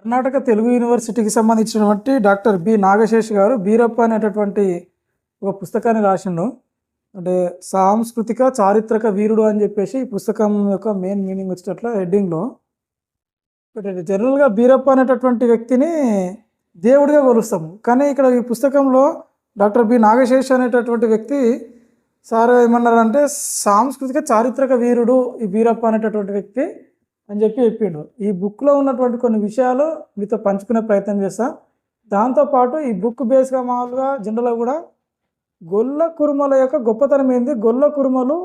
కర్ణాటక తెలుగు యూనివర్సిటీకి సంబంధించినటువంటి doctor B నాగశేష్ గారు బీరప్ప అనేటటువంటి ఒక పుస్తకాన్ని రాసిండు. అంటే సాంస్కృతిక చారిత్రక వీరుడు అని చెప్పేసి ఈ పుస్తకం యొక్క మెయిన్ మీనింగ్ వచ్చేటట్ల హెడ్డింగ్లో జనరల్గా బీరప్ప అనేటటువంటి వ్యక్తిని దేవుడిగా కొలుస్తాము. కానీ ఇక్కడ ఈ పుస్తకంలో డాక్టర్ బి నాగశేష్ అనేటటువంటి వ్యక్తి సార్ ఏమన్నారంటే సాంస్కృతిక చారిత్రక వీరుడు ఈ బీరప్ప అనేటటువంటి వ్యక్తి అని చెప్పి చెప్పిండు ఈ బుక్లో ఉన్నటువంటి కొన్ని విషయాలు మీతో పంచుకునే ప్రయత్నం చేస్తా. దాంతోపాటు ఈ బుక్ బేస్గా మామూలుగా జనరల్గా కూడా గొల్ల కురుమల యొక్క గొప్పతనం ఏంది? గొల్ల కురుమలు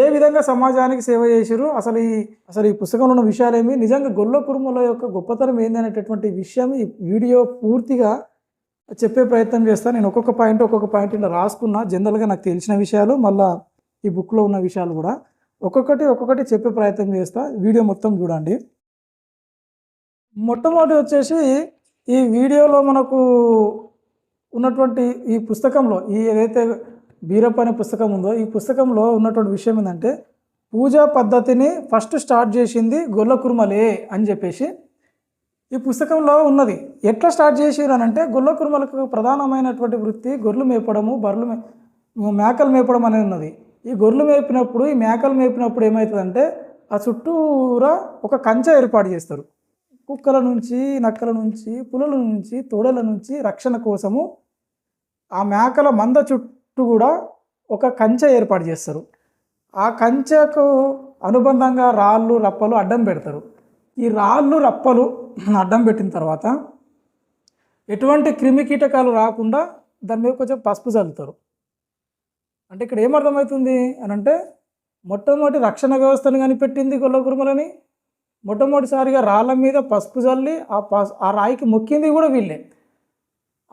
ఏ విధంగా సమాజానికి సేవ చేసిరు అసలు ఈ అసలు ఈ పుస్తకంలో ఉన్న విషయాలు ఏమి నిజంగా గొల్ల కురుమల యొక్క గొప్పతనం ఏంది అనేటటువంటి విషయం ఈ వీడియో పూర్తిగా చెప్పే ప్రయత్నం చేస్తాను నేను ఒక్కొక్క పాయింట్ ఒక్కొక్క పాయింట్ ఇలా రాసుకున్నా. జనరల్గా నాకు తెలిసిన విషయాలు మళ్ళీ ఈ బుక్లో ఉన్న విషయాలు కూడా. ఒక్కొక్కటి ఒక్కొక్కటి చెప్పే ప్రయత్నం చేస్తా. వీడియో మొత్తం చూడండి. మొట్టమొదటి వచ్చేసి ఈ వీడియోలో మనకు ఉన్నటువంటి ఈ పుస్తకంలో ఈ ఏదైతే బీరప్ప అనే పుస్తకం ఉందో ఈ పుస్తకంలో ఉన్నటువంటి విషయం ఏంటంటే పూజా పద్ధతిని ఫస్ట్ స్టార్ట్ చేసింది గొల్లకురుమలే అని చెప్పేసి ఈ పుస్తకంలో ఉన్నది. ఎట్లా స్టార్ట్ చేసిరు అని అంటే గొల్ల కురుమలకు ప్రధానమైనటువంటి వృత్తి గొర్రెలు మేపడము బర్రెలు మే మేకలు మేపడం అనేది ఉన్నది. ఈ గొర్రెలు మేపినప్పుడు ఈ మేకలు మేపినప్పుడు ఏమవుతుందంటే ఆ చుట్టూరా ఒక కంచె ఏర్పాటు చేస్తారు. కుక్కల నుంచి నక్కల నుంచి పులుల నుంచి తోడల నుంచి రక్షణ కోసము ఆ మేకల మంద చుట్టూ కూడా ఒక కంచె ఏర్పాటు చేస్తారు. ఆ కంచెకు అనుబంధంగా రాళ్ళు రప్పలు అడ్డం పెడతారు. ఈ రాళ్ళు రప్పలు అడ్డం పెట్టిన తర్వాత ఎటువంటి క్రిమి కీటకాలు రాకుండా దాని మీద కొంచెం పసుపు చల్లుతారు. అంటే ఇక్కడ ఏమర్థమవుతుంది అని అంటే మొట్టమొదటి రక్షణ వ్యవస్థను కనిపెట్టింది గొల్లకురుమలని మొట్టమొదటిసారిగా రాళ్ళ మీద పసుపు చల్లి ఆ పసు ఆ రాయికి మొక్కింది కూడా వీళ్ళే.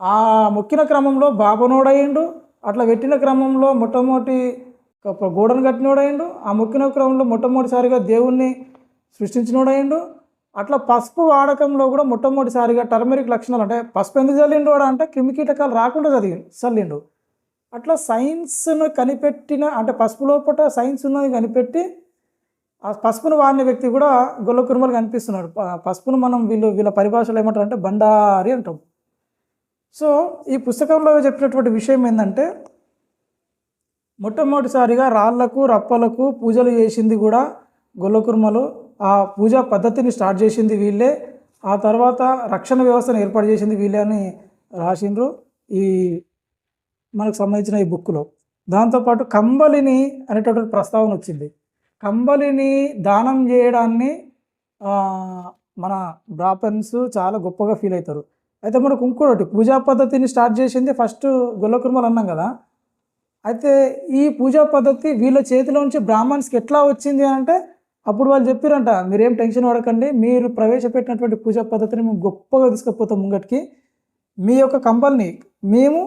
ఆ మొక్కిన క్రమంలో బాబనోడయిండు అట్లా పెట్టిన క్రమంలో మొట్టమొదటి గూడను గోడను కట్టినోడయిండు ఆ మొక్కిన క్రమంలో మొట్టమొదటిసారిగా దేవుణ్ణి సృష్టించినోడయిండు అట్లా పసుపు వాడకంలో కూడా మొట్టమొదటిసారిగా టర్మరిక్ లక్షణాలు అంటే పసుపు ఎందుకు చల్లిండు అంటే క్రిమికీటకాలు రాకుండా చదివి చల్లిండు. అట్లా సైన్స్ను కనిపెట్టిన అంటే పసుపు లోపల సైన్స్ ఉన్నది కనిపెట్టి ఆ పసుపును వాడిన వ్యక్తి కూడా గొల్ల కురుమలు కనిపిస్తున్నాడు. పసుపును మనం వీళ్ళు వీళ్ళ పరిభాషలో ఏమంటారు అంటే బండారి అంటాం. సో ఈ పుస్తకంలో చెప్పినటువంటి విషయం ఏంటంటే మొట్టమొదటిసారిగా రాళ్ళకు రప్పలకు పూజలు చేసింది కూడా గొల్ల కురుమలు. ఆ పూజా పద్ధతిని స్టార్ట్ చేసింది వీళ్ళే. ఆ తర్వాత రక్షణ వ్యవస్థను ఏర్పాటు చేసింది వీళ్ళే అని రాసిండ్రు. ఈ మనకు సంబంధించిన ఈ బుక్లో దాంతోపాటు కంబలిని అనేటటువంటి ప్రస్తావన వచ్చింది. కంబలిని దానం చేయడాన్ని మన బ్రాహ్మన్స్ చాలా గొప్పగా ఫీల్ అవుతారు. అయితే మనకు ఇంకోటి పూజా పద్ధతిని స్టార్ట్ చేసింది ఫస్ట్ గొల్లకుర్మలు అన్నాం కదా. అయితే ఈ పూజా పద్ధతి వీళ్ళ చేతిలోంచి బ్రాహ్మణ్స్కి ఎట్లా వచ్చింది అని అంటే అప్పుడు వాళ్ళు చెప్పారంట మీరేం టెన్షన్ పడకండి మీరు ప్రవేశపెట్టినటువంటి పూజా పద్ధతిని మేము గొప్పగా తీసుకుపోతాం ముంగటికి. మీ యొక్క కంబల్ని మేము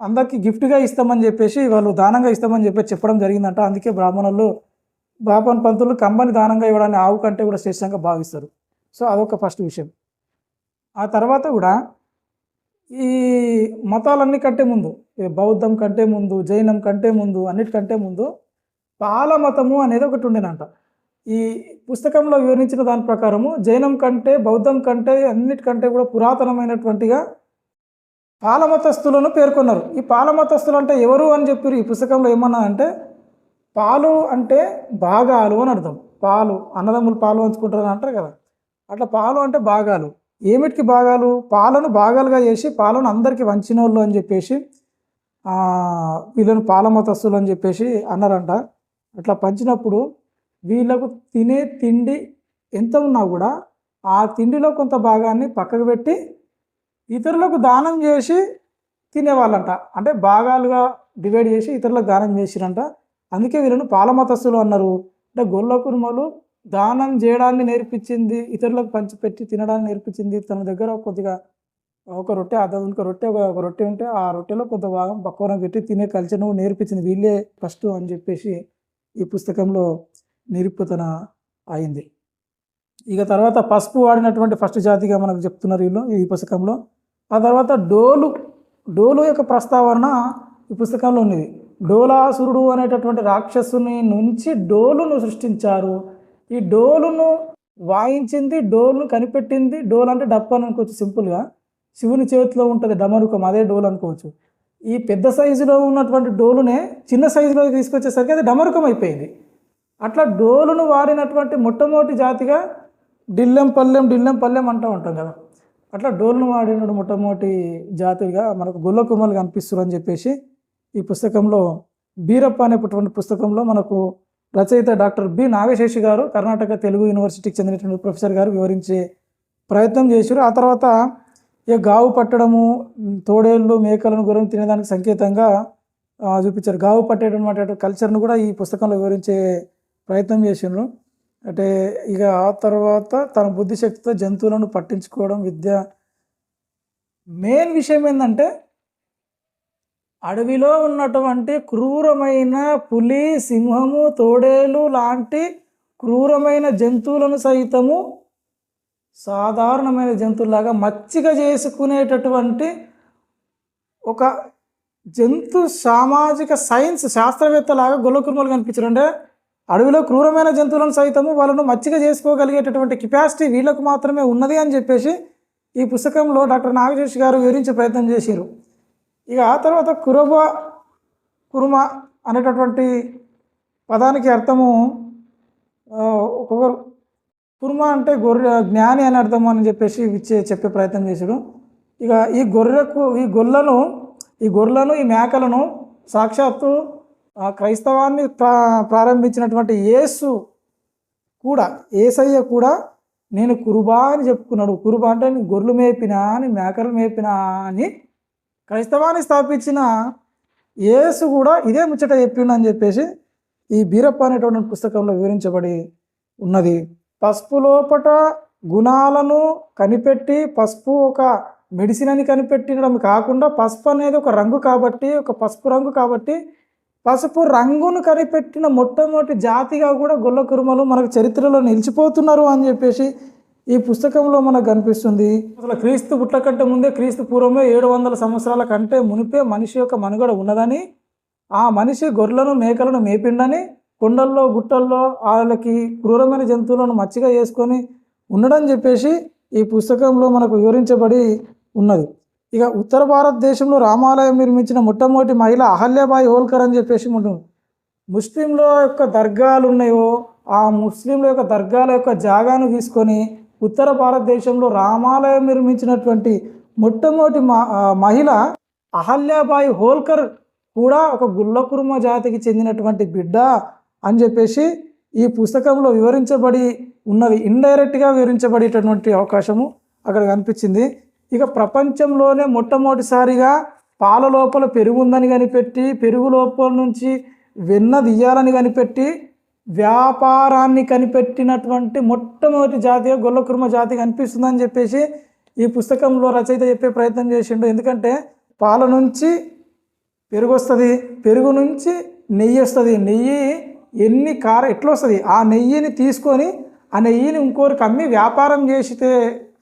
అందరికీ గిఫ్ట్గా ఇస్తామని చెప్పేసి వాళ్ళు దానంగా ఇస్తామని చెప్పేసి చెప్పడం జరిగిందంట. అందుకే బ్రాహ్మణులు బ్రాహ్మణ పంతులు కంబని దానంగా ఇవ్వడాన్ని ఆవు కంటే కూడా శ్రేష్టంగా భావిస్తారు. సో అదొక ఫస్ట్ విషయం. ఆ తర్వాత కూడా ఈ మతాలన్నీ కంటే ముందు బౌద్ధం కంటే ముందు జైనం కంటే ముందు అన్నిటికంటే ముందు పాల మతము అనేది ఒకటి ఉండేనంట ఈ పుస్తకంలో వివరించిన దాని ప్రకారము జైనం కంటే బౌద్ధం కంటే అన్నిటికంటే కూడా పురాతనమైనటువంటిగా పాలమతస్థులను పేర్కొన్నారు. ఈ పాలమతస్థులు అంటే ఎవరు అని చెప్పారు ఈ పుస్తకంలో ఏమన్నా అంటే పాలు అంటే భాగాలు అని అర్థం. పాలు అన్నదమ్ములు పాలు పంచుకుంటారు అని అంటారు కదా. అట్లా పాలు అంటే భాగాలు. ఏమిటికి భాగాలు? పాలను భాగాలుగా చేసి పాలను అందరికీ వంచినోళ్ళు అని చెప్పేసి వీళ్ళను పాలమతస్థులు అని చెప్పేసి అన్నారంట. అట్లా పంచినప్పుడు వీళ్ళకు తినే తిండి ఎంత ఉన్నా కూడా ఆ తిండిలో కొంత భాగాన్ని పక్కకు పెట్టి ఇతరులకు దానం చేసి తినేవాళ్ళంట. అంటే భాగాలుగా డివైడ్ చేసి ఇతరులకు దానం చేసిరంట. అందుకే వీళ్ళను పాలమతస్థులు అన్నారు. అంటే గొల్ల కురుమలు దానం చేయడాన్ని నేర్పించింది ఇతరులకు పంచిపెట్టి తినడాన్ని నేర్పించింది. తన దగ్గర కొద్దిగా ఒక రొట్టె అద ఇంకో రొట్టె ఒక రొట్టె ఉంటే ఆ రొట్టెలో కొంత భాగం పక్కన పెట్టి తినే కల్చర్ను నేర్పించింది. వీళ్ళే ఫస్ట్ అని చెప్పేసి ఈ పుస్తకంలో నిరూపితన అయింది. ఇక తర్వాత పసుపు వాడినటువంటి ఫస్ట్ జాతిగా మనకు చెప్తున్నారు వీళ్ళు ఈ పుస్తకంలో. ఆ తర్వాత డోలు డోలు యొక్క ప్రస్తావన ఈ పుస్తకంలో ఉన్నది. డోలాసురుడు అనేటటువంటి రాక్షసుని నుంచి డోలును సృష్టించారు. ఈ డోలును వాయించింది డోలును కనిపెట్టింది డోల్ అంటే డప్పు అని అనుకోవచ్చు సింపుల్గా శివుని చేతిలో ఉంటుంది డమరుకం అదే డోల్ అనుకోవచ్చు. ఈ పెద్ద సైజులో ఉన్నటువంటి డోలునే చిన్న సైజులో తీసుకొచ్చేసరికి అది డమరుకం అయిపోయింది. అట్లా డోలును వాడినటువంటి మొట్టమొదటి జాతిగా డిల్లెం పల్లెం డిల్లెం పల్లెం అంటూ ఉంటాం కదా. అట్లా డోల్ను వాడినడు మొట్టమొదటి జాతిగా మనకు గొల్ల కుమ్మలు కనిపిస్తున్నారు అని చెప్పేసి ఈ పుస్తకంలో బీరప్ప అనేటువంటి పుస్తకంలో మనకు రచయిత డాక్టర్ బి నాగశేషి గారు కర్ణాటక తెలుగు యూనివర్సిటీకి చెందినటువంటి ప్రొఫెసర్ గారు వివరించే ప్రయత్నం చేశారు. ఆ తర్వాత ఇక గావు పట్టడము తోడేళ్ళు మేకలను గుర్రం తినేదానికి సంకేతంగా చూపించారు. గావు పట్టేటటువంటి కల్చర్ను కూడా ఈ పుస్తకంలో వివరించే ప్రయత్నం చేసిండ్రు. అంటే ఇక ఆ తర్వాత తన బుద్ధిశక్తితో జంతువులను పట్టించుకోవడం విద్య. మెయిన్ విషయం ఏంటంటే అడవిలో ఉన్నటువంటి క్రూరమైన పులి సింహము తోడేలు లాంటి క్రూరమైన జంతువులను సైతము సాధారణమైన జంతువులాగా మచ్చిక చేసుకునేటటువంటి ఒక జంతు సామాజిక సైన్స్ శాస్త్రవేత్తలాగా గొల్లకుర్మలు కనిపించారు. అంటే అడవిలో క్రూరమైన జంతువులను సైతము వాళ్ళను మచ్చిక చేసుకోగలిగేటటువంటి కెపాసిటీ వీళ్ళకు మాత్రమే ఉన్నది అని చెప్పేసి ఈ పుస్తకంలో డాక్టర్ నాగజేష్ గారు వివరించే ప్రయత్నం చేశారు ఇక ఆ తర్వాత కురబ కురుమ అనేటటువంటి పదానికి అర్థము ఒక్కొక్కరు కుర్మ అంటే గొర్రె జ్ఞాని అని అర్థం అని చెప్పేసి ఇచ్చే చెప్పే ప్రయత్నం చేశాడు ఇక ఈ గొర్రెకు ఈ గొర్రెలను ఈ గొర్రెలను ఈ మేకలను సాక్షాత్తు క్రైస్తవాన్ని ప్రా ప్రారంభించినటువంటి యేసు కూడా ఏసయ్య కూడా నేను కురుబా అని చెప్పుకున్నాడు. కురుబా అంటే నేను గొర్రెలు మేపినా అని మేకలు మేపినా అని క్రైస్తవాన్ని స్థాపించిన యేసు కూడా ఇదే ముచ్చట చెప్పిండు అని చెప్పేసి ఈ బీరప్ప అనేటువంటి పుస్తకంలో వివరించబడి ఉన్నది. పసుపు లోపట గుణాలను కనిపెట్టి పసుపు ఒక మెడిసిన్ అని కనిపెట్టడం కాకుండా పసుపు అనేది ఒక రంగు కాబట్టి ఒక పసుపు రంగు కాబట్టి పసుపు రంగును కనిపెట్టిన మొట్టమొదటి జాతిగా కూడా గొల్ల కురుమలు మనకు చరిత్రలో నిలిచిపోతున్నారు అని చెప్పేసి ఈ పుస్తకంలో మనకు కనిపిస్తుంది. అసలు క్రీస్తు పుట్టకంటే ముందే క్రీస్తు పూర్వమే ఏడు వందల సంవత్సరాల కంటే మునిపే మనిషి యొక్క మనుగడ ఉన్నదని ఆ మనిషి గొర్రెలను మేకలను మేపిండని కొండల్లో గుట్టల్లో వాళ్ళకి క్రూరమైన జంతువులను మచ్చిగా చేసుకొని ఉండడం చెప్పేసి ఈ పుస్తకంలో మనకు వివరించబడి ఉన్నది. ఇక ఉత్తర భారతదేశంలో రామాలయం నిర్మించిన మొట్టమొదటి మహిళ అహల్యాబాయి హోల్కర్ అని చెప్పేసి ఉంటుంది ముస్లింల యొక్క దర్గాలు ఉన్నాయో ఆ ముస్లింల యొక్క దర్గాల యొక్క జాగాను తీసుకొని ఉత్తర భారతదేశంలో రామాలయం నిర్మించినటువంటి మొట్టమొదటి మ- మహిళ అహల్యాబాయి హోల్కర్ కూడా ఒక గుల్లకుర్మ జాతికి చెందినటువంటి బిడ్డ అని చెప్పేసి ఈ పుస్తకంలో వివరించబడి ఉన్నది. ఇండైరెక్ట్గా వివరించబడేటటువంటి అవకాశము అక్కడ కనిపించింది. ఇక ప్రపంచంలోనే మొట్టమొదటిసారిగా పాల లోపల పెరుగు ఉందని కనిపెట్టి పెరుగు లోపల నుంచి వెన్న తీయాలని కనిపెట్టి వ్యాపారాన్ని కనిపెట్టినటువంటి మొట్టమొదటి జాతి గొల్లకుర్మ జాతి కనిపిస్తుందని చెప్పేసి ఈ పుస్తకంలో రచయిత చెప్పే ప్రయత్నం చేసిండు. ఎందుకంటే పాల నుంచి పెరుగు వస్తుంది పెరుగు నుంచి నెయ్యి వస్తుంది. నెయ్యి ఎన్ని కార ఎట్లా వస్తుంది? ఆ నెయ్యిని తీసుకొని ఆ నెయ్యిని ఇంకోరికి అమ్మి వ్యాపారం చేసితే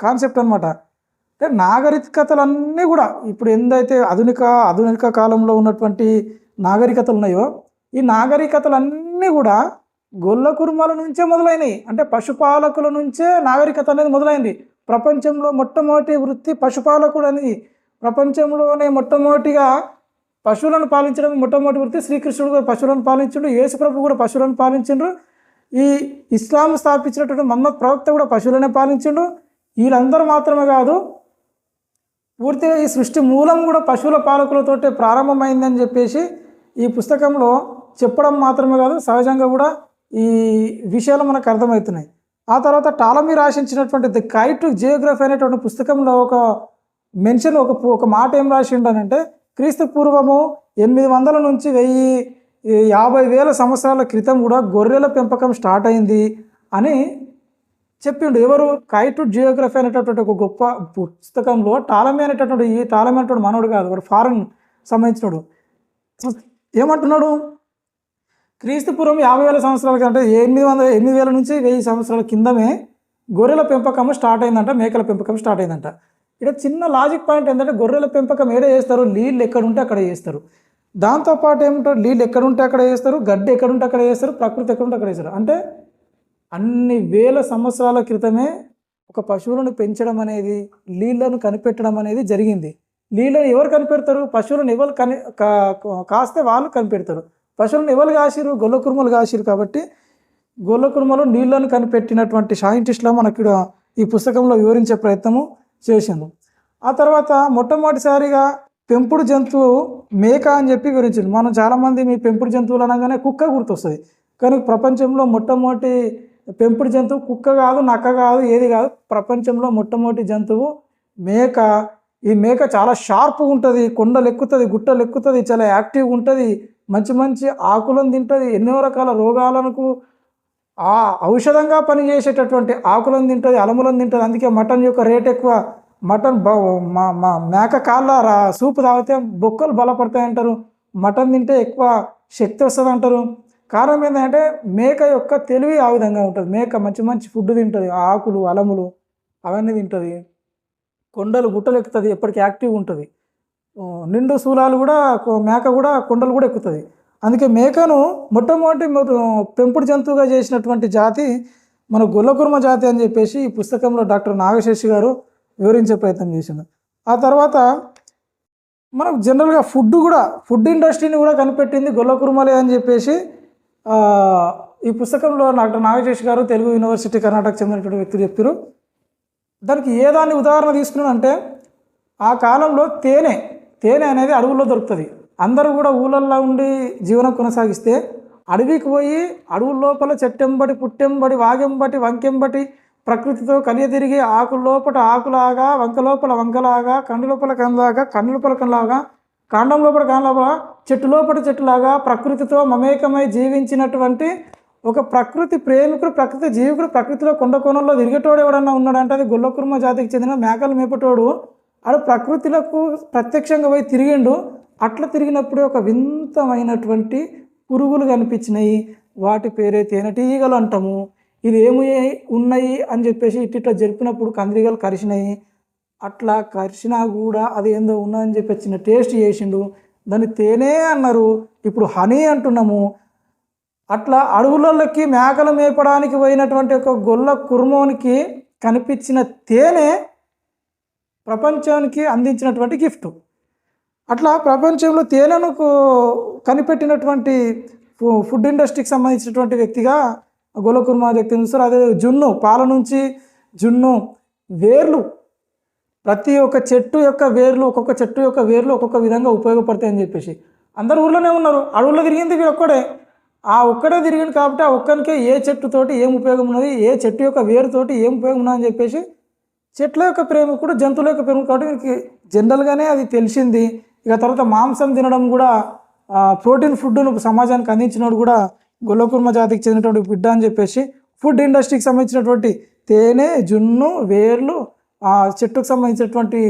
కాన్సెప్ట్ అనమాట అంటే నాగరికతలన్నీ కూడా ఇప్పుడు ఎందైతే ఆధునిక ఆధునిక కాలంలో ఉన్నటువంటి నాగరికతలు ఉన్నాయో ఈ నాగరికతలన్నీ కూడా గొల్ల కుర్మాల నుంచే మొదలైనవి అంటే పశుపాలకుల నుంచే నాగరికత అనేది మొదలైంది. ప్రపంచంలో మొట్టమొదటి వృత్తి పశుపాలకుడు అనేది ప్రపంచంలోనే మొట్టమొదటిగా పశువులను పాలించడం మొట్టమొదటి వృత్తి శ్రీకృష్ణుడు కూడా పశువులను పాలించిండు యేసుప్రభు కూడా పశువులను పాలించిండ్రు. ఈ ఇస్లాం స్థాపించినటువంటి మహమ్మద్ ప్రవక్త కూడా పశువులనే పాలించిండు. వీళ్ళందరూ మాత్రమే కాదు పూర్తిగా ఈ సృష్టి మూలం కూడా పశువుల పాలకులతోటే ప్రారంభమైందని చెప్పేసి ఈ పుస్తకంలో చెప్పడం మాత్రమే కాదు సహజంగా కూడా ఈ విషయాలు మనకు అర్థమవుతున్నాయి. ఆ తర్వాత టాలమీ రాసించినటువంటి ది కైట్ జియోగ్రఫీ అనేటువంటి పుస్తకంలో ఒక మెన్షన్ ఒక ఒక మాట ఏం రాసిండనంటే క్రీస్తు పూర్వము ఎనిమిది వందల నుంచి వెయ్యి యాభై వేల సంవత్సరాల క్రితం కూడా గొర్రెల పెంపకం స్టార్ట్ అయింది అని చెప్పిండు. ఎవరు? కైటు జియోగ్రఫీ అనేటటువంటి ఒక గొప్ప పుస్తకంలో టాలమీ అనేటటువంటి ఈ టాలమీ అనేటువంటి మనోడు కాదు వాడు ఫారెన్ సంబంధించినడు. ఏమంటున్నాడు? క్రీస్తుపూర్వం యాభై వేల సంవత్సరాల అంటే ఎనిమిది వందల ఎనిమిది వేల నుంచి వెయ్యి సంవత్సరాల కిందమే గొర్రెల పెంపకం స్టార్ట్ అయిందంట మేకల పెంపకం స్టార్ట్ అయిందంట. ఇక్కడ చిన్న లాజిక్ పాయింట్ ఏంటంటే గొర్రెల పెంపకం ఏడే చేస్తారు? నీళ్ళు ఎక్కడ ఉంటే అక్కడ చేస్తారు. దాంతోపాటు ఏమిటో నీళ్ళు ఎక్కడ ఉంటే అక్కడ చేస్తారు? గడ్డి ఎక్కడ ఉంటే అక్కడ చేస్తారు? ప్రకృతి ఎక్కడ ఉంటే అక్కడ చేస్తారు. అంటే అన్ని వేల సంవత్సరాల క్రితమే ఒక పశువులను పెంచడం అనేది నీళ్ళను కనిపెట్టడం అనేది జరిగింది. నీళ్ళని ఎవరు కనిపెడతారు? పశువులను ఎవరు కని కాస్తే వాళ్ళు కనిపెడతారు. పశువులను ఎవరు కాసిరు గొల్ల కురుమలు కాసిరు కాబట్టి గొల్ల కురుమలు నీళ్ళను కనిపెట్టినటువంటి సైంటిస్టులు మనకి ఇక్కడ ఈ పుస్తకంలో వివరించే ప్రయత్నము చేశాను ఆ తర్వాత మొట్టమొదటిసారిగా పెంపుడు జంతువు మేక అని చెప్పి వివరించింది మనం చాలామంది మీ పెంపుడు జంతువులు అనగానే కుక్క గుర్తొస్తుంది. కానీ ప్రపంచంలో మొట్టమొదటి పెంపుడు జంతువు కుక్క కాదు నక్క కాదు ఏది కాదు. ప్రపంచంలో మొట్టమొదటి జంతువు మేక. ఈ మేక చాలా షార్ప్గా ఉంటుంది కొండలు ఎక్కుతుంది గుట్టలు ఎక్కుతుంది చాలా యాక్టివ్గా ఉంటుంది మంచి మంచి ఆకులను తింటుంది ఎన్నో రకాల రోగాలకు ఆ ఔషధంగా పనిచేసేటటువంటి ఆకులను తింటుంది అలములను తింటుంది. అందుకే మటన్ యొక్క రేట్ ఎక్కువ. మటన్ బ మా మా మేక కాళ్ళ రా సూపు తాగితే బొక్కలు బలపడతాయి అంటారు మటన్ తింటే ఎక్కువ శక్తి వస్తుంది అంటారు కారణం ఏంటంటే మేక యొక్క తెలివి ఆ విధంగా ఉంటుంది. మేక మంచి మంచి ఫుడ్ తింటుంది. ఆకులు అలములు అవన్నీ తింటుంది. కొండలు గుట్టలు ఎక్కుతుంది. ఎప్పటికీ యాక్టివ్ ఉంటుంది. నిండు శూలాలు కూడా మేక కూడా కొండలు కూడా ఎక్కుతుంది. అందుకే మేకను మొట్టమొదటి పెంపుడు జంతువుగా చేసినటువంటి జాతి మన గొల్లకుర్మ జాతి అని చెప్పేసి ఈ పుస్తకంలో డాక్టర్ నాగశేషి గారు వివరించే ప్రయత్నం చేసిండు. ఆ తర్వాత మనకు జనరల్గా ఫుడ్ కూడా ఫుడ్ ఇండస్ట్రీని కూడా కనిపెట్టింది గొల్లకుర్మలే అని చెప్పేసి ఈ పుస్తకంలో డాక్టర్ నాగశేషి గారు తెలుగు యూనివర్సిటీ కర్ణాటక చెందినటువంటి వ్యక్తులు చెప్పారు దానికి ఏ దాన్ని ఉదాహరణ తీసుకున్నానంటే ఆ కాలంలో తేనె తేనె అనేది అడవుల్లో దొరుకుతుంది. అందరూ కూడా ఊళ్ళల్లో ఉండి జీవనం కొనసాగిస్తే అడవికి పోయి అడవుల లోపల చెట్టెంబడి పుట్టెంబడి వాగెంబటి వంకెంబటి ప్రకృతితో కలియ తిరిగి ఆకుల లోపల ఆకులాగా వంక లోపల వంకలాగా కండు లోపల కంలాగా కండు లోపల కన్లాగా కాండం లోపల కాండం లోపల చెట్టు లోపల చెట్టులాగా ప్రకృతితో మమేకమై జీవించినటువంటి ఒక ప్రకృతి ప్రేమికుడు ప్రకృతి జీవికుడు ప్రకృతిలో కొండ కోణంలో తిరిగేటోడు ఎవడన్నా ఉన్నాడంటే అది గుల్లకుర్మ జాతికి చెందిన మేకలు మేపటోడు. ఆడు ప్రకృతిలకు ప్రత్యక్షంగా పోయి తిరిగిండు. అట్లా తిరిగినప్పుడే ఒక వింతమైనటువంటి పురుగులు కనిపించినాయి. వాటి పేరే తేనెటీగలు అంటాము. ఇది ఏమి ఉన్నాయి అని చెప్పేసి ఇట్లా జరిపినప్పుడు కందిరీగలు కరిచినాయి అట్లా కరిచినా కూడా అది ఏందో ఉన్నదని చెప్పి చిన్న టేస్ట్ చేసిండు. దాన్ని తేనె అన్నారు. ఇప్పుడు హనీ అంటున్నాము. అట్లా అడవులలోకి మేకలు మేపడానికి పోయినటువంటి ఒక గొల్ల కుర్మోనికి కనిపించిన తేనె ప్రపంచానికి అందించినటువంటి గిఫ్ట్. అట్లా ప్రపంచంలో తేనెను కనిపెట్టినటువంటి ఫు- ఫుడ్ ఇండస్ట్రీకి సంబంధించినటువంటి వ్యక్తిగా గొల్లకుర్మ వ్యక్తి చూస్తారు అదే జున్ను పాల నుంచి జున్ను వేర్లు ప్రతి ఒక్క చెట్టు యొక్క వేర్లు ఒక్కొక్క చెట్టు యొక్క వేర్లు ఒక్కొక్క విధంగా ఉపయోగపడతాయి అని చెప్పేసి. అందరు ఊళ్ళోనే ఉన్నారు. అడవుల్లో తిరిగింది వీడు ఒక్కడే. ఆ ఒక్కడే తిరిగింది కాబట్టి ఆ ఒక్కనికే ఏ చెట్టుతోటి ఏం ఉపయోగం ఉన్నది ఏ చెట్టు యొక్క వేరుతోటి ఏం ఉపయోగం అని చెప్పేసి చెట్ల యొక్క ప్రేమికుడు జంతువుల యొక్క ప్రేమ కాబట్టి వీరికి జనరల్గానే అది తెలిసింది. ఇక తర్వాత మాంసం తినడం కూడా ప్రోటీన్ ఫుడ్ను సమాజానికి అందించినోడు కూడా గొల్లకుర్మ జాతికి చెందినటువంటి బిడ్డ అని చెప్పేసి ఫుడ్ ఇండస్ట్రీకి సంబంధించినటువంటి తేనె జున్ను వేర్లు ఆ చెట్టుకు సంబంధించినటువంటి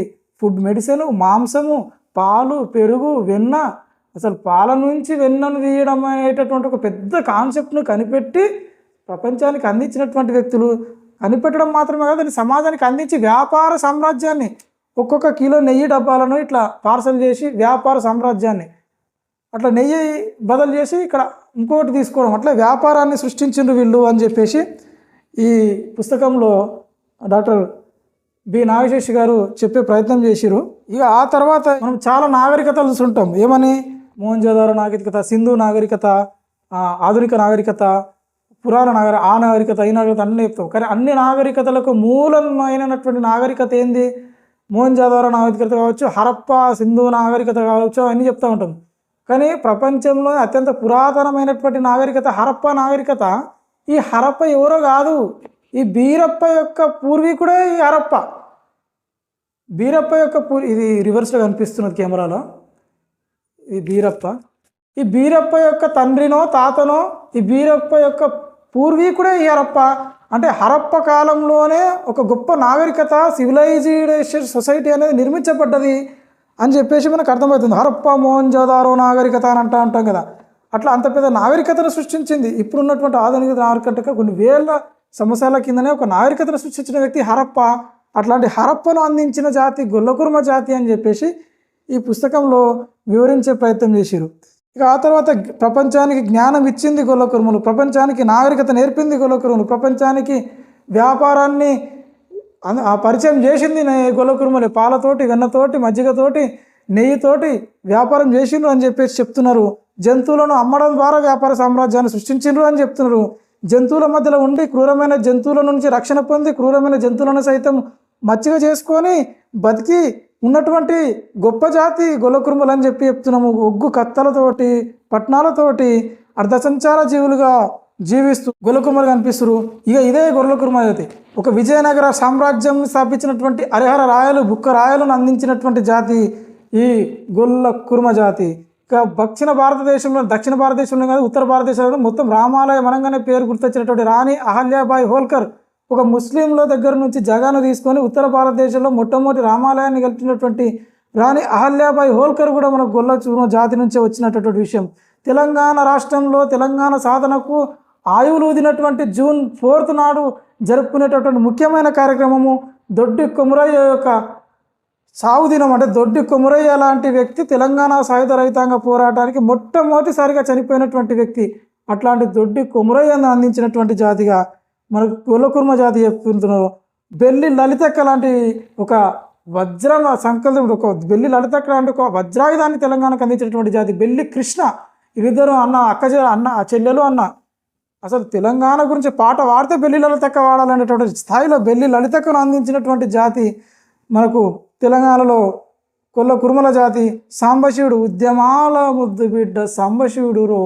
ఫుడ్ మెడిసిన్ మాంసము పాలు పెరుగు వెన్న అసలు పాల నుంచి వెన్నను తీయడం అనేటటువంటి ఒక పెద్ద కాన్సెప్ట్ను కనిపెట్టి ప్రపంచానికి అందించినటువంటి వ్యక్తులు కనిపెట్టడం మాత్రమే కాదు దాన్ని సమాజానికి అందించి వ్యాపార సామ్రాజ్యాన్ని ఒక్కొక్క కిలో నెయ్యి డబ్బాలను ఇట్లా పార్సల్ చేసి వ్యాపార సామ్రాజ్యాన్ని అట్లా నెయ్యి బదులు చేసి ఇక్కడ ఇంకోటి తీసుకోవడం అట్లా వ్యాపారాన్ని సృష్టించిండ్రు వీళ్ళు అని చెప్పేసి ఈ పుస్తకంలో డాక్టర్ బి నాగశేషి గారు చెప్పే ప్రయత్నం చేసిరు ఇక ఆ తర్వాత మనం చాలా నాగరికతలు చూస్తుంటాం. ఏమని? మోహన్జోదారో నాగరికత సింధు నాగరికత ఆధునిక నాగరికత పురాణ నాగరి ఆ నాగరికత ఈ నాగరికత అన్నీ చెప్తాం. కానీ అన్ని నాగరికతలకు మూలమైనటువంటి నాగరికత ఏంది? మోహన్జోదారో నాగరికత కావచ్చు హరప్ప సింధు నాగరికత కావచ్చు అన్నీ చెప్తూ ఉంటాం. కానీ ప్రపంచంలో అత్యంత పురాతనమైనటువంటి నాగరికత హరప్ప నాగరికత ఈ హరప్ప ఎవరో కాదు. ఈ బీరప్ప యొక్క పూర్వీకుడే ఈ అరప్ప. బీరప్ప యొక్క పూర్ ఇది రివర్స్లో కనిపిస్తున్నది కెమెరాలో. ఈ బీరప్ప. ఈ బీరప్ప యొక్క తండ్రినో తాతనో ఈ బీరప్ప యొక్క పూర్వీకుడే ఈ హరప్ప అంటే హరప్ప కాలంలోనే ఒక గొప్ప నాగరికత సివిలైజేషన్ సొసైటీ అనేది నిర్మించబడ్డది అని చెప్పేసి మనకు అర్థమవుతుంది. హరప్ప మోహన్జోదారో నాగరికత అని అంటా ఉంటాం కదా. అట్లా అంత పెద్ద నాగరికతను సృష్టించింది. ఇప్పుడున్నటువంటి ఆధునిక నాగరికత కొన్ని వేల సంవత్సరాల కిందనే ఒక నాగరికతను సృష్టించిన వ్యక్తి హరప్ప. అట్లాంటి హరప్పను అందించిన జాతి గొల్లకుర్మ జాతి అని చెప్పేసి ఈ పుస్తకంలో వివరించే ప్రయత్నం చేశారు ఇక ఆ తర్వాత ప్రపంచానికి జ్ఞానం ఇచ్చింది గొల్లకురుములు ప్రపంచానికి నాగరికత నేర్పింది గొల్లకుర్ములు ప్రపంచానికి వ్యాపారాన్ని ఆ పరిచయం చేసింది నే- పాలతోటి వెన్నతోటి మజ్జిగతోటి నెయ్యితోటి వ్యాపారం చేసిండ్రు అని చెప్పేసి చెప్తున్నారు. జంతువులను అమ్మడం ద్వారా వ్యాపార సామ్రాజ్యాన్ని సృష్టించిండ్రు అని చెప్తున్నారు. జంతువుల మధ్యలో ఉండి క్రూరమైన జంతువుల నుంచి రక్షణ పొంది క్రూరమైన జంతువులను సైతం మచ్చిక చేసుకొని బతికి ఉన్నటువంటి గొప్ప జాతి గొల్లకురుములు అని చెప్పి చెప్తున్నాము. ఒగ్గు కత్తలతోటి పట్నాలతోటి అర్ధసంచార జీవులుగా జీవిస్తూ గొల్లకురుమలు కనిపిస్తారు. ఇక ఇదే గొర్రెల జాతి ఒక విజయనగర సామ్రాజ్యం స్థాపించినటువంటి హరిహర రాయలు బుక్క రాయలను అందించినటువంటి జాతి ఈ గొల్ల కుర్మ జాతి. దక్షిణ భారతదేశంలో దక్షిణ భారతదేశంలో కాదు ఉత్తర భారతదేశంలో మొత్తం రామాలయం అనగానే పేరు గుర్తొచ్చినటువంటి రాణి అహల్యాబాయి హోల్కర్ ఒక ముస్లింల దగ్గర నుంచి జగాను తీసుకొని ఉత్తర భారతదేశంలో మొట్టమొదటి రామాలయాన్ని గెలిచినటువంటి రాణి అహల్యాబాయి హోల్కర్ కూడా మన గొల్ల చూర్మ జాతి నుంచే వచ్చినటువంటి విషయం. తెలంగాణ రాష్ట్రంలో తెలంగాణ సాధనకు ఆయువులు ఊదినటువంటి జూన్ ఫోర్త్ నాడు జరుపుకునేటటువంటి ముఖ్యమైన కార్యక్రమము దొడ్డి కొమురయ్య యొక్క సావు దినం అంటే దొడ్డి కుమరయ్య లాంటి వ్యక్తి తెలంగాణ సాయుధ రైతాంగ పోరాటానికి మొట్టమొదటిసారిగా చనిపోయినటువంటి వ్యక్తి అట్లాంటి దొడ్డి కుమరయ్యను అందించినటువంటి జాతిగా మనకు కులకుర్మ జాతి చెప్తున్నారు బెల్లి లలితక్క లాంటి ఒక వజ్ర సంకల్పం ఒక బెల్లి లలితక్క లాంటి ఒక వజ్రాయుధాన్ని తెలంగాణకు అందించినటువంటి జాతి బెల్లి కృష్ణ. వీరిద్దరు అన్న అక్క అన్న చెల్లెలు అన్న. అసలు తెలంగాణ గురించి పాట వాడితే బెల్లి లలితక్క వాడాలనేటువంటి స్థాయిలో బెల్లి లలితక్కను అందించినటువంటి జాతి మనకు తెలంగాణలో కొల్ల కురుమల జాతి సాంబశివుడు ఉద్యమాల ముద్దు బిడ్డ సాంబశివుడురో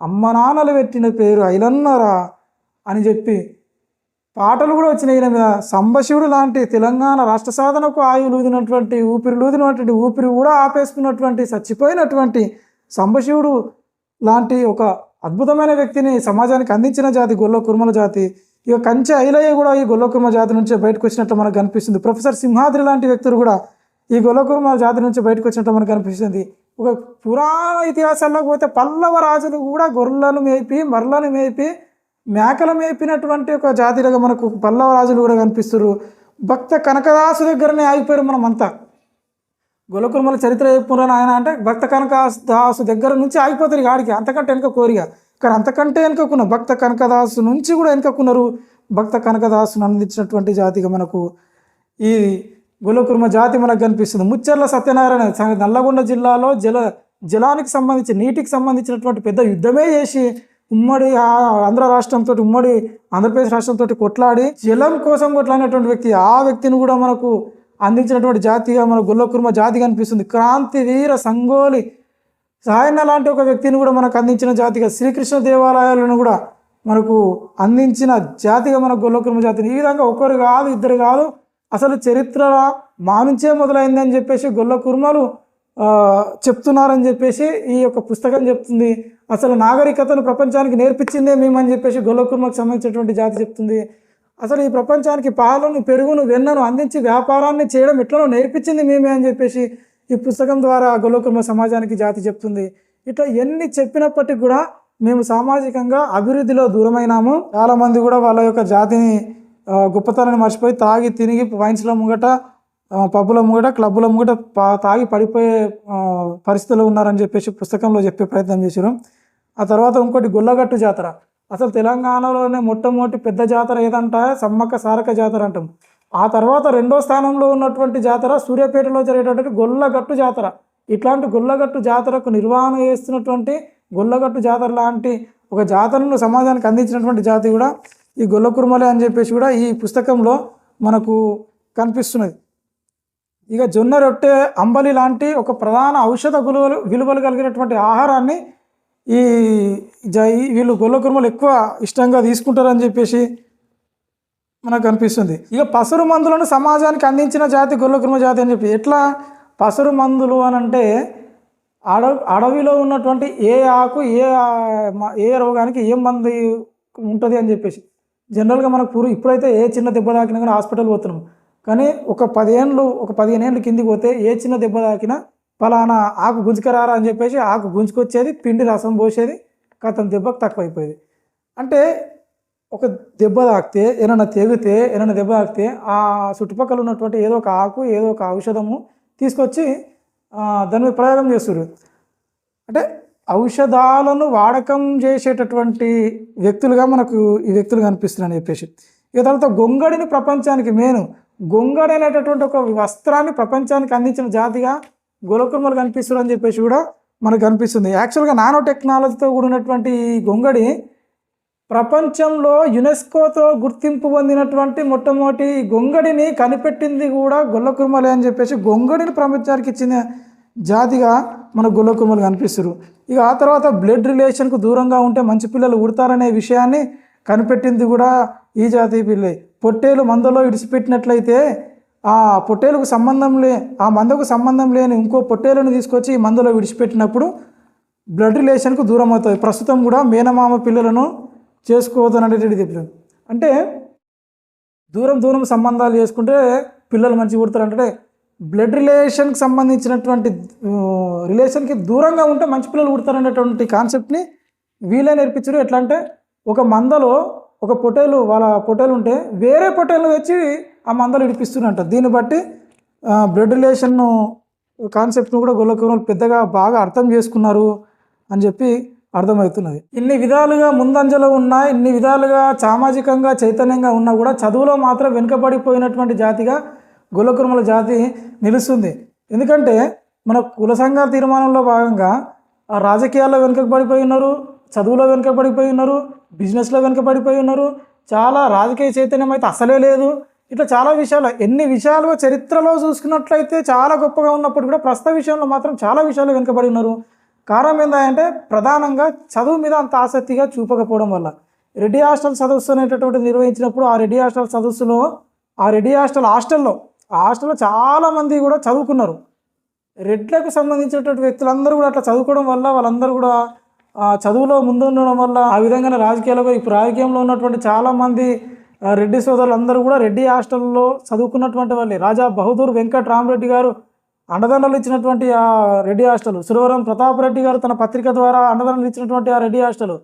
అమ్మ నాన్నలు పెట్టిన పేరు ఐలన్నరా అని చెప్పి పాటలు కూడా వచ్చినాయి ఈయన మీద. సంబశివుడు లాంటి తెలంగాణ రాష్ట్ర సాధనకు ఆయులూదినటువంటి ఊపిరి లూదినటువంటి ఊపిరి కూడా ఆపేసుకున్నటువంటి చచ్చిపోయినటువంటి సంబశివుడు లాంటి ఒక అద్భుతమైన వ్యక్తిని సమాజానికి అందించిన జాతి గొల్ల కుర్మల జాతి. ఇక కంచె ఐలయ్య కూడా ఈ గొల్లకుర్మ జాతి నుంచి బయటకు వచ్చినట్టు మనకు కనిపిస్తుంది. ప్రొఫెసర్ సింహాద్రి లాంటి వ్యక్తులు కూడా ఈ గొల్లకుర్మ జాతి నుంచి బయటకు వచ్చినట్టు మనకు కనిపిస్తుంది. ఒక పురాణ ఇతిహాసాల్లోకి పోతే పల్లవ రాజులు కూడా గొర్రెలను మేపి మర్లను మేపి మేకలు మేపినటువంటి ఒక జాతిలుగా మనకు పల్లవ రాజులు కూడా కనిపిస్తారు భక్త కనకదాసు దగ్గరనే ఆగిపోయారు మనం అంతా గొలకుర్మల చరిత్ర చెప్పుకున్నాను ఆయన అంటే భక్త కనకదాసు దగ్గర నుంచి ఆగిపోతారు ఇక ఆడికి. అంతకంటే వెనుక కోరిక. కానీ అంతకంటే వెనుకకున్న భక్త కనకదాసు నుంచి కూడా వెనుకకున్నారు. భక్త కనకదాసును అందించినటువంటి జాతిగా మనకు ఈ గులకుర్మ జాతి మనకు కనిపిస్తుంది. ముచ్చర్ల సత్యనారాయణ నల్లగొండ జిల్లాలో జల జలానికి సంబంధించి నీటికి సంబంధించినటువంటి పెద్ద యుద్ధమే చేసి ఉమ్మడి ఆంధ్ర రాష్ట్రంతో ఉమ్మడి ఆంధ్రప్రదేశ్ రాష్ట్రంతో కొట్లాడి జలం కోసం కొట్లాడినటువంటి వ్యక్తి ఆ వ్యక్తిని కూడా మనకు అందించినటువంటి జాతిగా మన గుల్లకుర్మ జాతి కనిపిస్తుంది. క్రాంతి వీర సంగోలి సాయన్న లాంటి ఒక వ్యక్తిని కూడా మనకు అందించిన జాతిగా శ్రీకృష్ణ దేవాలయాలను కూడా మనకు అందించిన జాతిగా మన గొల్లకుర్మ జాతిని ఈ విధంగా ఒకరు కాదు ఇద్దరు కాదు. అసలు చరిత్ర మా నుంచే మొదలైంది అని చెప్పేసి గొల్ల కుర్మలు చెప్తున్నారని చెప్పేసి ఈ యొక్క పుస్తకం చెప్తుంది. అసలు నాగరికతను ప్రపంచానికి నేర్పించిందే మేమని చెప్పేసి గొల్లకుర్మకు సంబంధించినటువంటి జాతి చెప్తుంది. అసలు ఈ ప్రపంచానికి పాలను పెరుగును వెన్నను అందించి వ్యాపారాన్ని చేయడం ఎట్లనో నేర్పించింది మేమే అని చెప్పేసి ఈ పుస్తకం ద్వారా గొల్లకుర్మ సమాజానికి జాతి చెప్తుంది. ఇట్లా ఎన్ని చెప్పినప్పటికీ కూడా మేము సామాజికంగా అభివృద్ధిలో దూరమైనాము. చాలామంది కూడా వాళ్ళ యొక్క జాతిని గొప్పతనాన్ని మర్చిపోయి తాగి తిరిగి వైన్స్ల ముంగట పబ్బుల ముంగట క్లబ్బుల ముంగట తాగి పడిపోయే పరిస్థితులు ఉన్నారని చెప్పేసి పుస్తకంలో చెప్పే ప్రయత్నం చేశారు ఆ తర్వాత ఇంకోటి గొల్లగట్టు జాతర. అసలు తెలంగాణలోనే మొట్టమొదటి పెద్ద జాతర ఏదంటే? సమ్మక్క సారక జాతర అంటాం. ఆ తర్వాత రెండో స్థానంలో ఉన్నటువంటి జాతర సూర్యాపేటలో జరిగేటటువంటి గొల్లగట్టు జాతర. ఇట్లాంటి గొల్లగట్టు జాతరకు నిర్వహణ చేస్తున్నటువంటి గొల్లగట్టు జాతర లాంటి ఒక జాతరను సమాజానికి అందించినటువంటి జాతి కూడా ఈ గొల్లకుర్మలే అని చెప్పేసి కూడా ఈ పుస్తకంలో మనకు కనిపిస్తున్నది. ఇక జొన్న రొట్టె అంబలి లాంటి ఒక ప్రధాన ఔషధ విలువలు విలువలు కలిగినటువంటి ఆహారాన్ని ఈ జ ఈ- వీళ్ళు గొల్ల కుర్మలు ఎక్కువ ఇష్టంగా తీసుకుంటారని చెప్పేసి మనకు కనిపిస్తుంది ఇక పసరు మందులను సమాజానికి అందించిన జాతి గొల్ల జాతి అని చెప్పి ఎట్లా? పసరు మందులు అని అంటే అడ అడవిలో ఉన్నటువంటి ఏ ఆకు ఏ మ- ఏ రోగానికి ఏం మందు ఉంటుంది అని చెప్పేసి. జనరల్గా మనకు పూర్వ ఇప్పుడైతే ఏ చిన్న దెబ్బ తాకినా కానీ హాస్పిటల్ పోతున్నాం. కానీ ఒక పదిహేనులు ఒక పదిహేను ఏళ్ళు కిందికి పోతే ఏ చిన్న దెబ్బ తాకినా ఫలానా ఆకు గుంజుకరారా అని చెప్పేసి ఆకు గుంజుకొచ్చేది పిండి రసం పోసేది కథం దెబ్బకు తక్కువైపోయేది. అంటే ఒక దెబ్బ తాకితే ఏమైనా తెగితే ఏమైనా దెబ్బ తాకితే ఆ చుట్టుపక్కల ఉన్నటువంటి ఏదో ఒక ఆకు ఏదో ఒక ఔషధము తీసుకొచ్చి దాని మీద ప్రయోగం చేస్తారు అంటే ఔషధాలను వాడకం చేసేటటువంటి వ్యక్తులుగా మనకు ఈ వ్యక్తులు కనిపిస్తున్నారని చెప్పేసి. ఇక తర్వాత గొంగడిని ప్రపంచానికి మేను గొంగడి అనేటటువంటి ఒక వస్త్రాన్ని ప్రపంచానికి అందించిన జాతిగా గోలకుర్మలు కనిపిస్తున్నారు అని చెప్పేసి కూడా మనకు కనిపిస్తుంది. యాక్చువల్గా నానో టెక్నాలజీతో కూడినటువంటి ఈ గొంగడి ప్రపంచంలో యునెస్కోతో గుర్తింపు పొందినటువంటి మొట్టమొదటి గొంగడిని కనిపెట్టింది కూడా గొల్లకుర్మలే అని చెప్పేసి గొంగడిని ప్రపంచానికి ఇచ్చిన జాతిగా మన గొల్లకుర్మలు కనిపిస్తారు. ఇక ఆ తర్వాత బ్లడ్ రిలేషన్కు దూరంగా ఉంటే మంచి పిల్లలు ఉడతారనే విషయాన్ని కనిపెట్టింది కూడా ఈ జాతి పిల్లే. పొట్టేలు మందలో ఇడిచిపెట్టినట్లయితే ఆ పొట్టేలుకు సంబంధం లే ఆ మందకు సంబంధం లేని ఇంకో పొట్టేలను తీసుకొచ్చి ఈ మందలో విడిచిపెట్టినప్పుడు బ్లడ్ రిలేషన్కు దూరం అవుతుంది ప్రస్తుతం కూడా మేనమామ పిల్లలను చేసుకోవద్దు అనేటువంటి చెప్పారు అంటే దూరం దూరం సంబంధాలు చేసుకుంటే పిల్లలు మంచిగా పుడతారు అంటే బ్లడ్ రిలేషన్కి సంబంధించినటువంటి రిలేషన్కి దూరంగా ఉంటే మంచి పిల్లలు కుడతారు అనేటువంటి కాన్సెప్ట్ని వీళ్ళే నేర్పించారు. ఎట్లా అంటే ఒక మందలో ఒక పొటేలు వాళ్ళ పొటేలు ఉంటే వేరే పొటేలు తెచ్చి ఆ మందలు ఇడిపిస్తున్నట్ట దీన్ని బట్టి బ్లడ్ రిలేషన్ కాన్సెప్ట్ను కూడా గొల్లకూరలు పెద్దగా బాగా అర్థం చేసుకున్నారు అని చెప్పి అర్థమవుతున్నది. ఇన్ని విధాలుగా ముందంజలో ఉన్నా ఇన్ని విధాలుగా సామాజికంగా చైతన్యంగా ఉన్నా కూడా చదువులో మాత్రం వెనుకబడిపోయినటువంటి జాతిగా గొల్లకురుమల జాతి నిలుస్తుంది. ఎందుకంటే మన కుల సంఘాల తీర్మానంలో భాగంగా ఆ రాజకీయాల్లో వెనుకబడిపోయి ఉన్నారు చదువులో వెనుకబడిపోయి ఉన్నారు బిజినెస్లో వెనుకబడిపోయి ఉన్నారు. చాలా రాజకీయ చైతన్యం అయితే అసలే లేదు. ఇట్లా చాలా విషయాలు ఎన్ని విషయాలు చరిత్రలో చూసుకున్నట్లయితే చాలా గొప్పగా ఉన్నప్పుడు కూడా ప్రస్తుత విషయంలో మాత్రం చాలా విషయాలు వెనుకబడి ఉన్నారు. కారణం ఏంటంటే ప్రధానంగా చదువు మీద అంత ఆసక్తిగా చూపకపోవడం వల్ల. రెడ్డి హాస్టల్ సదస్సు అనేటటువంటి నిర్వహించినప్పుడు ఆ రెడ్డి హాస్టల్ సదస్సులో ఆ రెడ్డి హాస్టల్ హాస్టల్లో ఆ హాస్టల్లో చాలామంది కూడా చదువుకున్నారు. రెడ్లకు సంబంధించినటువంటి వ్యక్తులందరూ కూడా అట్లా చదువుకోవడం వల్ల వాళ్ళందరూ కూడా ఆ చదువులో ముందుండడం వల్ల ఆ విధంగానే రాజకీయాలకు ఇప్పుడు రాజకీయంలో ఉన్నటువంటి చాలామంది రెడ్డి సోదరులు అందరూ కూడా రెడ్డి హాస్టల్లో చదువుకున్నటువంటి వాళ్ళే. రాజా బహదూర్ వెంకట రామరెడ్డి గారు అండదండలు ఇచ్చినటువంటి ఆ రెడ్డి హాస్టల్. సురవరం ప్రతాప్ రెడ్డి గారు తన పత్రిక ద్వారా అండదండలు ఇచ్చినటువంటి ఆ రెడ్డి హాస్టల్.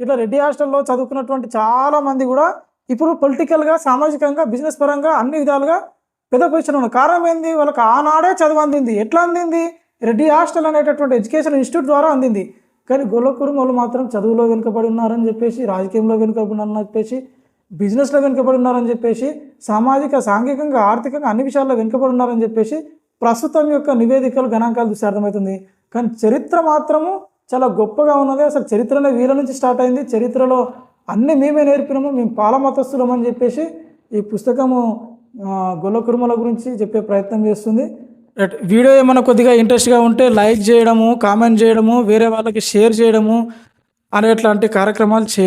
ఇట్లా రెడ్డి హాస్టల్లో చదువుకున్నటువంటి చాలా మంది కూడా ఇప్పుడు పొలిటికల్గా సామాజికంగా బిజినెస్ పరంగా అన్ని విధాలుగా పెద్ద పొజిషన్ ఉన్నారు. కారణం ఏంది? వాళ్ళకి ఆనాడే చదువు అందింది. ఎట్లా అందింది? రెడ్డి హాస్టల్ అనేటటువంటి ఎడ్యుకేషన్ ఇన్స్టిట్యూట్ ద్వారా అందింది. కానీ గొల్లకూరు వాళ్ళు మాత్రం చదువులో వెనుకబడి ఉన్నారని చెప్పేసి రాజకీయంలో వెనుకబడి ఉన్నారని చెప్పేసి బిజినెస్లో వెనుకబడి ఉన్నారని చెప్పేసి సామాజిక సాంఘికంగా ఆర్థికంగా అన్ని విషయాల్లో వెనుకబడి ఉన్నారని చెప్పేసి ప్రస్తుతం యొక్క నివేదికలు గణాంకాలు చూస్తే అర్థమవుతుంది. కానీ చరిత్ర మాత్రము చాలా గొప్పగా ఉన్నది. అసలు చరిత్రలో వీళ్ళ నుంచి స్టార్ట్ అయింది. చరిత్రలో అన్నీ మేమే నేర్పినాము. మేము పాలమతస్థులం అని చెప్పేసి ఈ పుస్తకము ఆ, గొల్ల కురుమల గురించి చెప్పే ప్రయత్నం చేస్తుంది. వీడియో ఏమైనా కొద్దిగా ఇంట్రెస్ట్గా ఉంటే లైక్ చేయడము కామెంట్ చేయడము వేరే వాళ్ళకి షేర్ చేయడము అనేట్లాంటి కార్యక్రమాలు చే